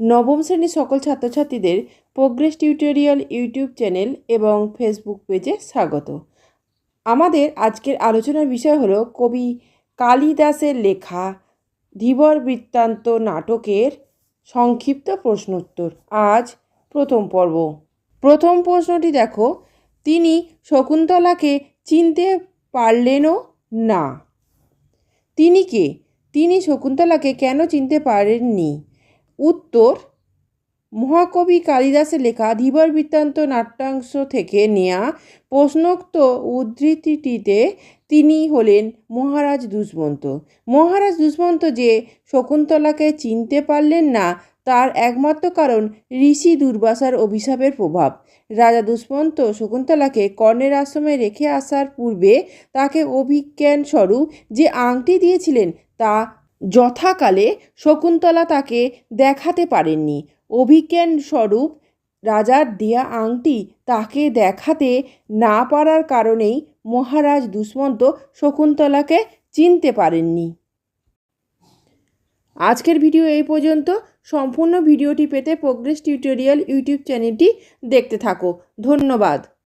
নবম শ্রেণির সকল ছাত্রছাত্রীদের প্রোগ্রেস টিউটোরিয়াল ইউটিউব চ্যানেল এবং ফেসবুক পেজে স্বাগত। আমাদের আজকের আলোচনার বিষয় হলো কবি কালিদাসের লেখা ধীবর বৃত্তান্ত নাটকের সংক্ষিপ্ত প্রশ্নোত্তর। আজ প্রথম পর্ব। প্রথম প্রশ্নটি দেখো, তিনি শকুন্তলাকে চিনতে পারলেনও না। তিনি কে? তিনি শকুন্তলাকে কেন চিনতে পারেননি? উত্তর, মহাকবি কালিদাসের লেখা ধীবর বৃত্তান্ত নাট্যাংশ থেকে নেয়া প্রশ্নোক্ত উদ্ধৃতিটিতে তিনি হলেন মহারাজ দুষ্মন্ত। মহারাজ দুষ্মন্ত যে শকুন্তলাকে চিনতে পারলেন না, তার একমাত্র কারণ ঋষি দুর্বাসার অভিশাপের প্রভাব। রাজা দুষ্মন্ত শকুন্তলাকে কর্ণের আশ্রমে রেখে আসার পূর্বে তাকে অভিজ্ঞান স্বরূপ যে আংটি দিয়েছিলেন, তা যথাকালে শকুন্তলা তাকে দেখাতে পারেননি। অভিজ্ঞান স্বরূপ রাজার দেয়া আংটি তাকে দেখাতে না পারার কারণেই মহারাজ দুষ্মন্ত শকুন্তলাকে চিনতে পারেননি। আজকের ভিডিও এই পর্যন্ত। সম্পূর্ণ ভিডিওটি পেতে প্রোগ্রেস টিউটোরিয়াল ইউটিউব চ্যানেলটি দেখতে থাকো। ধন্যবাদ।